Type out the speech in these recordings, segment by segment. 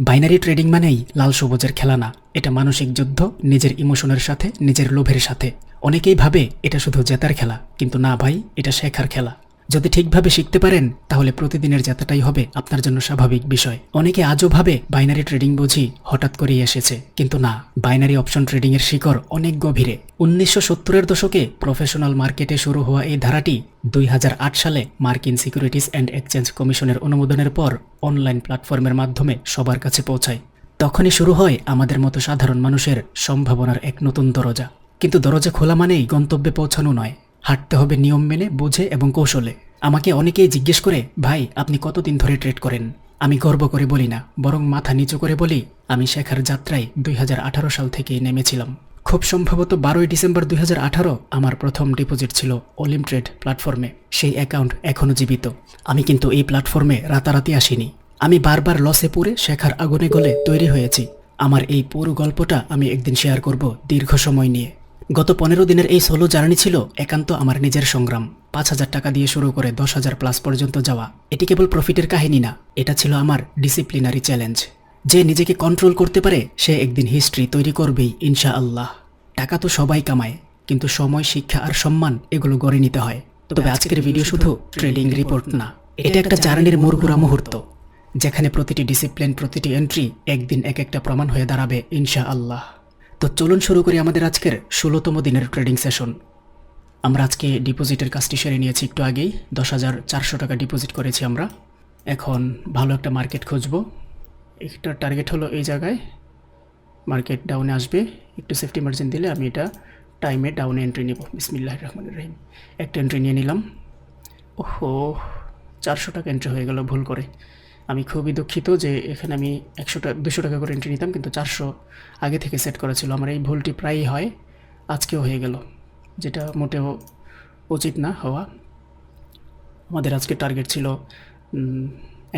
Binary trading মানেই লাল সবুজের খেলা না। এটা মানসিক যুদ্ধ, নিজের ইমোশনের সাথে, নিজের লোভের সাথে। অনেকেই ভাবে এটা শুধু জেতার খেলা, কিন্তু না ভাই, এটা শেখার খেলা। যদি ঠিকভাবে শিখতে পারেন, তাহলে প্রতিদিনের যাতাটাই হবে আপনার জন্য স্বাভাবিক বিষয়। অনেকে আজও ভাবে, বাইনারি ট্রেডিং বুঝি হঠাৎ করেই এসেছে। কিন্তু না, বাইনারি অপশন ট্রেডিং এর শিকড় অনেক গভীরে। উনিশশো সত্তরের দশকে প্রফেশনাল মার্কেটে শুরু হওয়া এই ধারাটি দুই হাজার আট সালে মার্কিন সিকিউরিটিস অ্যান্ড এক্সচেঞ্জ কমিশনের অনুমোদনের পর অনলাইন প্ল্যাটফর্মের মাধ্যমে সবার কাছে পৌঁছায়। তখনই শুরু হয় আমাদের মতো সাধারণ মানুষের সম্ভাবনার এক নতুন দরজা। কিন্তু দরজা খোলা মানেই গন্তব্যে পৌঁছানো নয়। হাঁটতে হবে নিয়ম মেনে, বুঝে এবং কৌশলে। আমাকে অনেকেই জিজ্ঞেস করে, ভাই, আপনি কতদিন ধরে ট্রেড করেন? আমি গর্ব করে বলি না, বরং মাথা নিচু করে বলি, আমি শেখার যাত্রায় দুই হাজার আঠারো সাল থেকেই নেমেছিলাম। খুব সম্ভবত বারোই ডিসেম্বর দুই হাজার আঠারো আমার প্রথম ডিপোজিট ছিল অলিম ট্রেড প্ল্যাটফর্মে। সেই অ্যাকাউন্ট এখনও জীবিত। আমি কিন্তু এই প্ল্যাটফর্মে রাতারাতি আসিনি। আমি বারবার লসে পড়ে শেখার আগুনে গলে তৈরি হয়েছি। আমার এই পুরো গল্পটা আমি একদিন শেয়ার করব দীর্ঘ সময় নিয়ে। গত পনেরো দিনের এই সোলো জার্নি ছিল একান্ত আমার নিজের সংগ্রাম। পাঁচ হাজার টাকা দিয়ে শুরু করে দশ হাজার প্লাস পর্যন্ত যাওয়া। এটি কেবল প্রফিটের কাহিনী না এটা ছিল আমার ডিসিপ্লিনারি চ্যালেঞ্জ যে নিজেকে কন্ট্রোল করতে পারে সে একদিন হিস্ট্রি তৈরি করবেই ইনশা আল্লাহ টাকা তো সবাই কামায় কিন্তু সময় শিক্ষা আর সম্মান এগুলো গড়ে নিতে হয়। তবে আজকের ভিডিও শুধু ট্রেডিং রিপোর্ট না এটা একটা জার্নির মোরগুরা মুহূর্ত। যেখানে প্রতিটি ডিসিপ্লিন প্রতিটি এন্ট্রি একদিন এক একটা প্রমাণ হয়ে দাঁড়াবে ইনশা আল্লাহ তো চলুন শুরু করি আমাদের আজকের ষোলোতম দিনের ট্রেডিং সেশন আমরা আজকে ডিপোজিটের কাজটি সেরে নিয়েছি একটু আগেই। দশ হাজার চারশো টাকা ডিপোজিট করেছি আমরা। এখন ভালো একটা মার্কেট খুঁজব। একটা টার্গেট হলো এই জায়গায়। মার্কেট ডাউনে আসবে। একটু সেফটি মার্জিন দিলে আমি এটা টাইমে ডাউনে এন্ট্রি নিব। বিসমিল্লাহ রহমান রহিম। একটা এন্ট্রি নিয়ে নিলাম। ওহো, চারশো টাকা এন্ট্রি হয়ে গেল ভুল করে। আমি খুবই দুঃখিত যে এখানে আমি একশো টাকা দুশো টাকা করে এন্ট্রি নিতাম, কিন্তু চারশো আগে থেকে সেট করা ছিল। আমার এই ভুলটি প্রায়ই হয়, আজকেও হয়ে গেল, যেটা মোটেও উচিত না হওয়া। আমাদের আজকে টার্গেট ছিল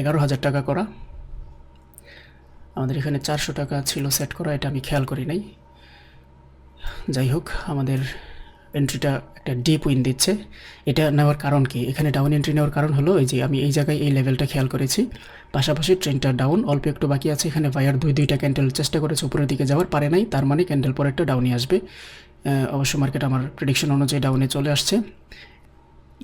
এগারো হাজার টাকা করা। আমাদের এখানে চারশো টাকা ছিল সেট করা, এটা আমি খেয়াল করি নাই। যাই হোক, আমাদের এন্ট্রিটা একটা ডিপ উইন দিচ্ছে। এটা নেওয়ার কারণ কি? এখানে ডাউন এন্ট্রি নেওয়ার কারণ হলো, এই যে আমি এই জায়গায় এই লেভেলটা খেয়াল করেছি। পাশাপাশি ট্রেনটা ডাউন অল্প একটু বাকি আছে। এখানে ভাইয়ার দুই, দুইটা ক্যান্ডেল চেষ্টা করেছে উপরের দিকে যাওয়ার, পারে নাই। তার মানে ক্যান্ডেল পরেরটা ডাউনে আসবে। অবশ্য মার্কেট আমার প্রেডিকশন অনুযায়ী ডাউনে চলে আসছে।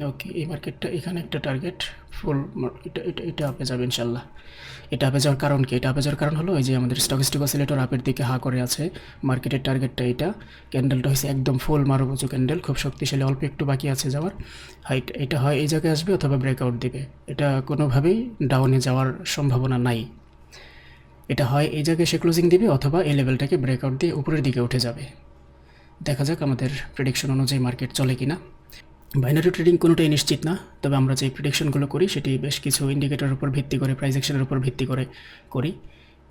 ওকে এই মার্কেটটা এখানে একটা টার্গেট ফুল এটা এটা এটা আপে যাবে ইনশাল্লাহ। এটা আপে যাওয়ার কারণ কি? এটা আপে যাওয়ার কারণ হলো, এই যে আমাদের স্টকিস্টিক অসিলেটর আপের দিকে হা করে আছে। মার্কেটের টার্গেটটা এটা। ক্যান্ডেলটা হয়েছে একদম ফুল মারুবুজু ক্যান্ডেল খুব শক্তিশালী, অল্প একটু বাকি আছে যাওয়ার। হাইট এটা হয় এই জায়গায় আসবে অথবা ব্রেকআউট দিবে। এটা কোনোভাবেই ডাউনে যাওয়ার সম্ভাবনা নাই। এটা হয় এই জায়গায় সে ক্লোজিং দিবে অথবা এই লেভেলটাকে ব্রেকআউট দিয়ে উপরের দিকে উঠে যাবে। দেখা যাক আমাদের প্রেডিকশন অনুযায়ী মার্কেট চলে কিনা। বাইনারি ট্রেডিং কোনোটাই নিশ্চিত না, তবে আমরা যে প্রিডিকশনগুলো করি সেটি বেশ কিছু ইন্ডিকেটরের উপর ভিত্তি করে প্রাইস অ্যাকশনের উপর ভিত্তি করে করি।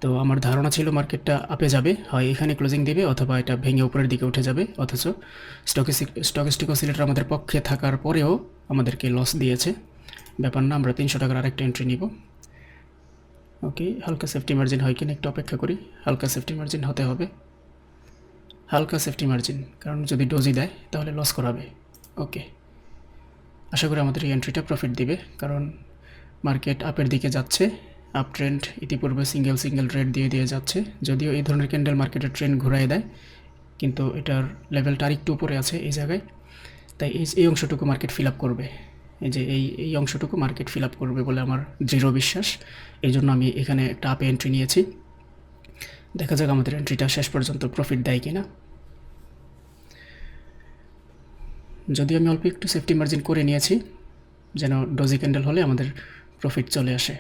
তো আমার ধারণা ছিল মার্কেটটা আপে যাবে, হয় এখানে ক্লোজিং দিবে অথবা এটা ভেঙে উপরের দিকে উঠে যাবে, অথচ স্টকিস্টিক স্টকিস্টিক অসিলেটর আমাদের পক্ষে থাকার পরেও আমাদেরকে লস দিয়েছে। ব্যাপার না, আমরা তিনশো টাকার আরেকটা এন্ট্রি নিব। ওকে, হালকা সেফটি মার্জিন হয় কিনা একটু অপেক্ষা করি, হালকা সেফটি মার্জিন হতে হবে। হালকা সেফটি মার্জিন কারণ যদি ডোজি দেয় তাহলে লস করাবে। ওকে। আশা করি আমাদের এই এন্ট্রিটা প্রফিট দিবে, কারণ মার্কেট আপের দিকে যাচ্ছে আপ ট্রেন্ড ইতিপূর্বে সিঙ্গেল সিঙ্গেল রেট দিয়ে দিয়ে যাচ্ছে, যদিও এই ধরনের ক্যান্ডেল মার্কেটের ট্রেন্ড ঘুরাই দেয়, কিন্তু এটার লেভেলটা আরেকটু উপরে আছে এই জায়গায়, তাই এই এই অংশটুকু মার্কেট ফিল আপ করবে। এই যে এই এই অংশটুকু মার্কেট ফিল আপ করবে বলে আমার দৃঢ় বিশ্বাস, এই জন্য আমি এখানে একটা আপে এন্ট্রি নিয়েছি। দেখা যাক আমাদের এন্ট্রিটা শেষ পর্যন্ত প্রফিট দেয় কি না যদি আমি অল্প একটু সেফটি মার্জিন করে নিয়েছি, যেন ডোজি ক্যান্ডেল হলে আমাদের প্রফিট চলে আসে।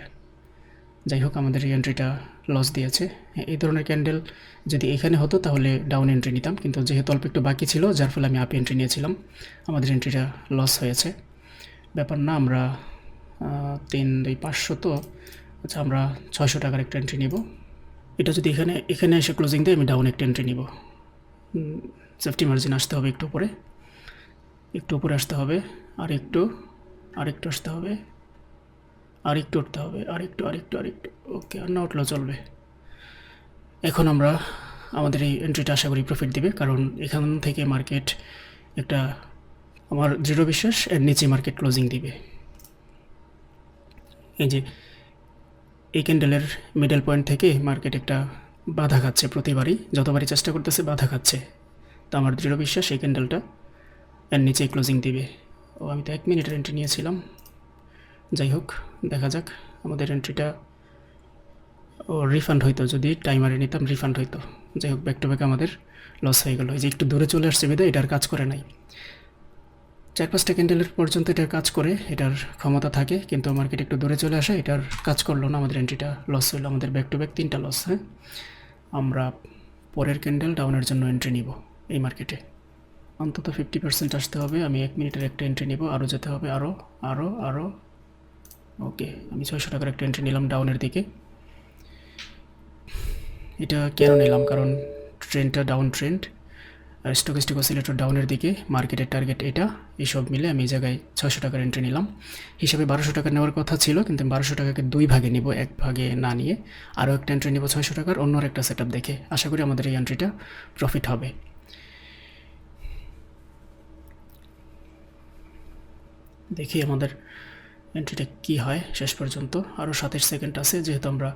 যাই হোক, আমাদের এই এন্ট্রিটা লস দিয়েছে। এই ধরনের ক্যান্ডেল যদি এখানে হতো, তাহলে ডাউন এন্ট্রি নিতাম। কিন্তু যেহেতু অল্প একটু বাকি ছিল, যার ফলে আমি আপ এন্ট্রি নিয়েছিলাম। আমাদের এন্ট্রিটা লস হয়েছে। ব্যাপার না, আমরা তিন, দুই পাঁচশো তো আচ্ছা আমরা ছয়শো টাকার একটা এন্ট্রি নিব। এটা যদি এখানে এখানে এসে ক্লোজিং দেয়, আমি ডাউন একটা এন্ট্রি নিব। সেফটি মার্জিন আসতে হবে একটু উপরে। একটু উপরে আসতে হবে আর একটু আর একটু আসতে হবে আর একটু উঠতে হবে আর একটু আর একটু আর একটু ওকে, আর না উঠলেও চলবে। এখন আমরা আমাদের এই এন্ট্রিটা আশা করি প্রফিট দিবে, কারণ এখান থেকে মার্কেট একটা আমার দৃঢ় বিশ্বাস, এর নিচে মার্কেট ক্লোজিং দিবে। এই যে, এই ক্যান্ডেলের মিডল পয়েন্ট থেকে মার্কেট একটা বাধা খাচ্ছে প্রতিবারই, যতবারই চেষ্টা করতেছে বাধা খাচ্ছে। তো আমার দৃঢ় বিশ্বাস, এই ক্যান্ডেলটা এর নিচে ক্লোজিং দিবে। ও, আমি তো এক মিনিটের এন্ট্রি নিয়েছিলাম। যাই হোক, দেখা যাক। আমাদের এন্ট্রিটা ও রিফান্ড হইতো। যদি টাইমারে নিতাম রিফান্ড হইতো। যাই হোক ব্যাক টু ব্যাক আমাদের লস হয়ে গেলো। এই যে একটু দূরে চলে আসছে বেদে, এটার কাজ করে নাই। চার পাঁচটা ক্যান্ডেলের পর্যন্ত এটার কাজ করে, এটার ক্ষমতা থাকে, কিন্তু মার্কেট একটু দূরে চলে আসে, এটার কাজ করল না। আমাদের এন্ট্রিটা লস হলো আমাদের ব্যাক টু ব্যাক তিনটা লস হ্যাঁ? আমরা পরের ক্যান্ডেল ডাউনের জন্য এন্ট্রি নিব এই মার্কেটে অন্তত ফিফটি পার্সেন্ট আসতে হবে। আমি এক মিনিটের একটা এন্ট্রি নিব আরও যেতে হবে আরও আরও আরও ওকে আমি ছয়শো টাকার একটা এন্ট্রি নিলাম ডাউনের দিকে। এটা কেন নিলাম? কারণ ট্রেনটা ডাউন ট্রেন্ড আর স্টকিস্টিক অসিলেটর ডাউনের দিকে মার্কেটের টার্গেট এটা। এইসব মিলে আমি এই জায়গায় ছশো টাকার এন্ট্রি নিলাম। হিসাবে বারোশো টাকা নেওয়ার কথা ছিল, কিন্তু বারোশো টাকাকে দুই ভাগে নিব, এক ভাগে না নিয়ে। আরও একটা এন্ট্রি নিব ছয়শো টাকার অন্য একটা সেট দেখে। আশা করি আমাদের এই এন্ট্রিটা প্রফিট হবে। দেখি আমাদের এন্ট্রিটা কি হয় শেষ পর্যন্ত। আরও সাতাশ সেকেন্ড আছে, যেহেতু আমরা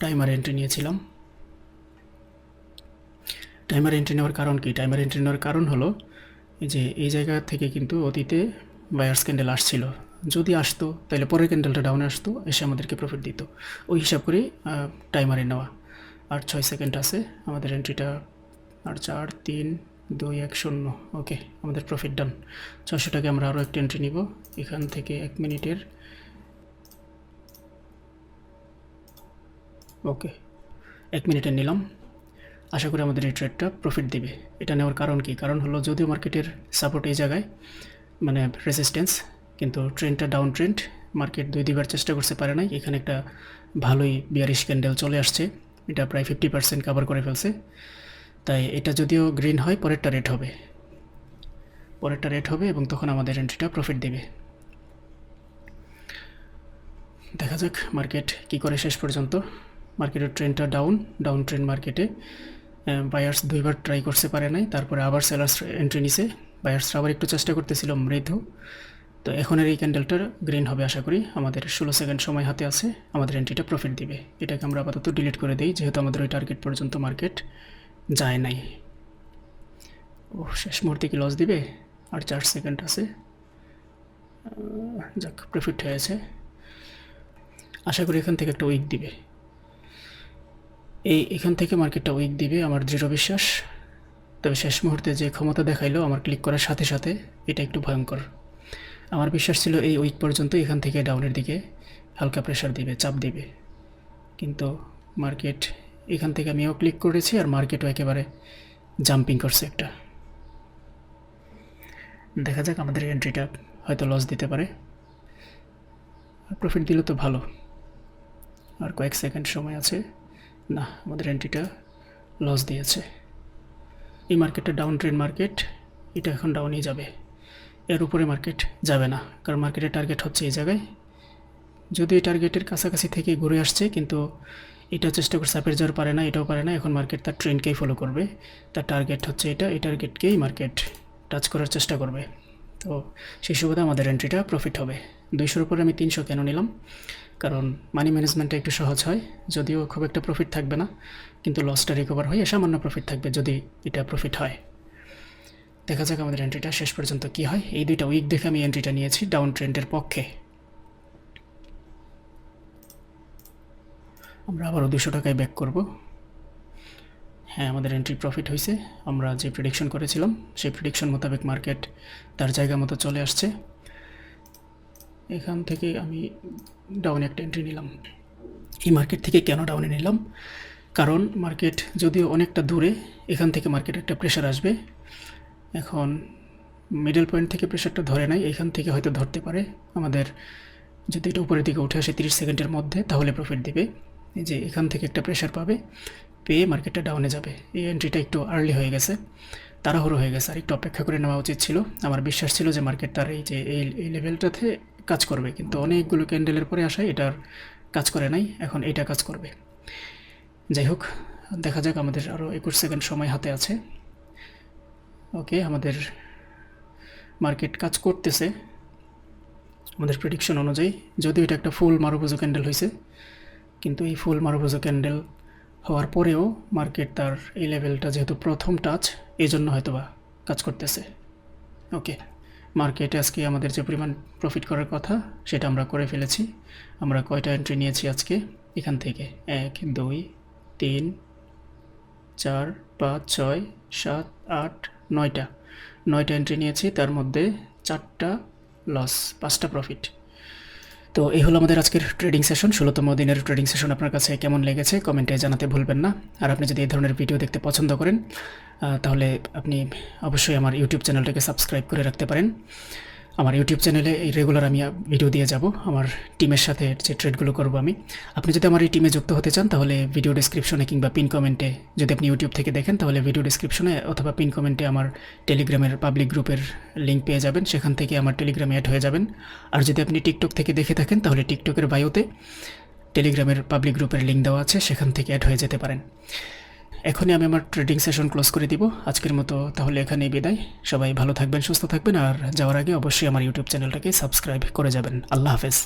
টাইমার এন্ট্রি নিয়েছিলাম। টাইমার এন্ট্রি নেওয়ার কারণ কি? টাইমার এন্ট্রি নেওয়ার কারণ হলো যে এই জায়গা থেকে কিন্তু অতীতে বায়ার্স ক্যান্ডেল আসছিল। যদি আসতো, তাহলে পরের ক্যান্ডেলটা ডাউনে আসতো, এসে আমাদেরকে প্রফিট দিত। ওই হিসাব করেই টাইমারে নেওয়া। আর ছয় সেকেন্ড আছে, আমাদের এন্ট্রিটা আর চার, তিন দুই এক শূন্য। ওকে, আমাদের প্রফিট ডান ছশো টাকা আমরা আরও একটা এন্ট্রি নিব। এখান থেকে এক মিনিটের। ওকে, এক মিনিটে নিলাম। আশা করি আমাদের এই ট্রেডটা প্রফিট দিবে। এটা নেওয়ার কারণ কি? কারণ হলো যদিও মার্কেটের সাপোর্ট এই জায়গায় মানে রেসিস্ট্যান্স কিন্তু ট্রেনটা ডাউন ট্রেন্ড মার্কেট দুই দুইবার চেষ্টা করতে পারে নাই। এখানে একটা ভালোই বিয়ারিশ ক্যান্ডেল চলে আসছে। এটা প্রায় ফিফটি পার্সেন্ট কাভার করে ফেলছে। তাই এটা যদিও গ্রিন হয়, পরেরটা রেড হবে। পরেরটা রেড হবে এবং তখন আমাদের এন্ট্রিটা প্রফিট দেবে। দেখা যাক মার্কেট কি করে শেষ পর্যন্ত। মার্কেটের ট্রেনটা ডাউন ডাউন ট্রেন মার্কেটে বায়ার্স দুইবার ট্রাই করতে পারে নাই। তারপরে আবার সেলার্স এন্ট্রি নিছে। বায়ার্সরা আবার একটু চেষ্টা করতেছিল, মৃদু। তো এখনের এই ক্যান্ডেলটার গ্রিন হবে আশা করি। আমাদের ষোলো সেকেন্ড সময় হাতে আছে। আমাদের এন্ট্রিটা প্রফিট দিবে। এটাকে আমরা আপাতত ডিলিট করে দিই, যেহেতু আমাদের ওই টার্গেট পর্যন্ত মার্কেট যায় নাই। ও শেষ মুহূর্তে কি লস দিবে? আর চার সেকেন্ড আছে। যাক প্রফিট হয়েছে আশা করি এখান থেকে একটা উইক দিবে। এই এখান থেকে মার্কেটটা উইক দিবে, আমার দৃঢ় বিশ্বাস। তবে শেষ মুহূর্তে যে ক্ষমতা দেখাইলো, আমার ক্লিক করার সাথে সাথে এটা একটু ভয়ঙ্কর। আমার বিশ্বাস ছিল এই উইক পর্যন্ত এখান থেকে ডাউনের দিকে হালকা প্রেশার দিবে, চাপ দিবে। কিন্তু মার্কেট এখান থেকে আমিও ক্লিক করেছি আর মার্কেটও একেবারে জাম্পিং করছে একটা। দেখা যাক আমাদের এন্ট্রিটা হয়তো লস দিতে পারে। আর প্রফিট দিলে তো ভালো। আর কয়েক সেকেন্ড সময় আছে। না, আমাদের এন্ট্রিটা লস দিয়েছে। এই মার্কেটটা ডাউন ট্রেন মার্কেট এটা এখন ডাউনই যাবে। এর উপরে মার্কেট যাবে না, কারণ মার্কেটের টার্গেট হচ্ছে এই জায়গায়। যদি এই টার্গেটের কাছাকাছি থেকে ঘুরে আসছে, কিন্তু এটা চেষ্টা করে সাপের যাওয়ার পারে না, এটাও পারে না। এখন মার্কেট তার ট্রেনকেই ফলো করবে? তার টার্গেট হচ্ছে এটা এই টার্গেটকেই মার্কেট টাচ করার চেষ্টা করবে? তো সেই সুবাদে আমাদের এন্ট্রিটা প্রফিট হবে। দুইশোর উপরে আমি তিনশো কেন নিলাম? কারণ মানি ম্যানেজমেন্টটা একটু সহজ হয়। যদিও খুব একটা প্রফিট থাকবে না, কিন্তু লসটা রিকভার হয়ে সামান্য প্রফিট থাকবে যদি এটা প্রফিট হয়। দেখা যাক আমাদের এন্ট্রিটা শেষ পর্যন্ত কী হয়। এই দুইটা উইক দেখে আমি এন্ট্রিটা নিয়েছি ডাউন ট্রেন্ডের পক্ষে। আমরা আবারও দুশো টাকায় ব্যাক করব। হ্যাঁ আমাদের এন্ট্রি প্রফিট হয়েছে। আমরা যে প্রিডিকশন করেছিলাম, সেই প্রিডিকশন মোতাবেক মার্কেট তার জায়গা মতো চলে আসছে। এখান থেকে আমি ডাউনে একটা এন্ট্রি নিলাম। এই মার্কেট থেকে কেন ডাউনে নিলাম? কারণ মার্কেট যদিও অনেকটা দূরে, এখান থেকে মার্কেট একটা প্রেশার আসবে। এখন মিডল পয়েন্ট থেকে প্রেশারটা ধরে নাই, এখান থেকে হয়তো ধরতে পারে। আমাদের যদি এটা উপরের দিকে উঠে আসে তিরিশ সেকেন্ডের মধ্যে, তাহলে প্রফিট দিবে। এই যে এখান থেকে একটা প্রেশার পাবে, পেয়ে মার্কেটটা ডাউনে যাবে। এই এন্ট্রিটা একটু আর্লি হয়ে গেছে, তাড়াহুড়ো হয়ে গেছে। আর একটু অপেক্ষা করে নেওয়া উচিত ছিল। আমার বিশ্বাস ছিল যে মার্কেট তার এই যে এই লেভেলটাতে কাজ করবে। কিন্তু অনেকগুলো ক্যান্ডেলের পরে আসায় এটার কাজ করে নাই, এখন এটা কাজ করবে। যাই হোক, দেখা যাক আমাদের আরও একুশ সেকেন্ড সময় হাতে আছে। ওকে আমাদের মার্কেট কাজ করতেছে। আমাদের প্রেডিকশন অনুযায়ী, যদিও এটা একটা ফুল মারুপুজো ক্যান্ডেল হয়েছে কিন্তু এই ফুল মারভোজো ক্যান্ডেল হওয়ার পরেও মার্কেট তার এই লেভেলটা যেহেতু প্রথম টাচ এই জন্য হয়তো বা কাজ করতেছে। ওকে, মার্কেটে আজকে আমাদের যে পরিমাণ প্রফিট করার কথা, সেটা আমরা করে ফেলেছি। আমরা কয়টা এন্ট্রি নিয়েছি আজকে? এখান থেকে এক, দুই, তিন, চার, পাঁচ, ছয়, সাত, আট, নয়টা। নয়টা এন্ট্রি নিয়েছি, তার মধ্যে চারটা লস পাঁচটা প্রফিট তো এই হলো আমাদের আজকের ট্রেডিং সেশন ষোলোতম দিনের ট্রেডিং সেশন আপনার কাছে কেমন লেগেছে? কমেন্টে জানাতে ভুলবেন না। আর আপনি যদি এই ধরনের ভিডিও দেখতে পছন্দ করেন তাহলে আপনি অবশ্যই আমার ইউটিউব চ্যানেলটাকে সাবস্ক্রাইব করে রাখতে পারেন। আমার ইউটিউব চ্যানেলে রেগুলার আমি ভিডিও দিয়ে যাব। আমার টিমের সাথে যে ট্রেডগুলো করব আমি। আপনি যদি আমার এই টিমে যুক্ত হতে চান, তাহলে ভিডিও ডিসক্রিপশনে কিংবা পিন কমেন্টে যদি আপনি ইউটিউব থেকে দেখেন, তাহলে ভিডিও ডিসক্রিপশনে অথবা পিন কমেন্টে আমার টেলিগ্রামের পাবলিক গ্রুপের লিঙ্ক পেয়ে যাবেন। সেখান থেকে আমার টেলিগ্রামে অ্যাড হয়ে যাবেন। আর যদি আপনি টিকটক থেকে দেখে থাকেন, তাহলে টিকটকের বায়োতে টেলিগ্রামের পাবলিক গ্রুপের লিঙ্ক দেওয়া আছে, সেখান থেকে অ্যাড হয়ে যেতে পারেন। এখনই আমি আমার ট্রেডিং সেশন ক্লোজ করে দিব। আজকের মতো তাহলে এখানেই বিদায়। সবাই ভালো থাকবেন, সুস্থ থাকবেন আর যাওয়ার আগে অবশ্যই আমার ইউটিউব চ্যানেলটাকে সাবস্ক্রাইব করে যাবেন। আল্লাহ হাফেজ।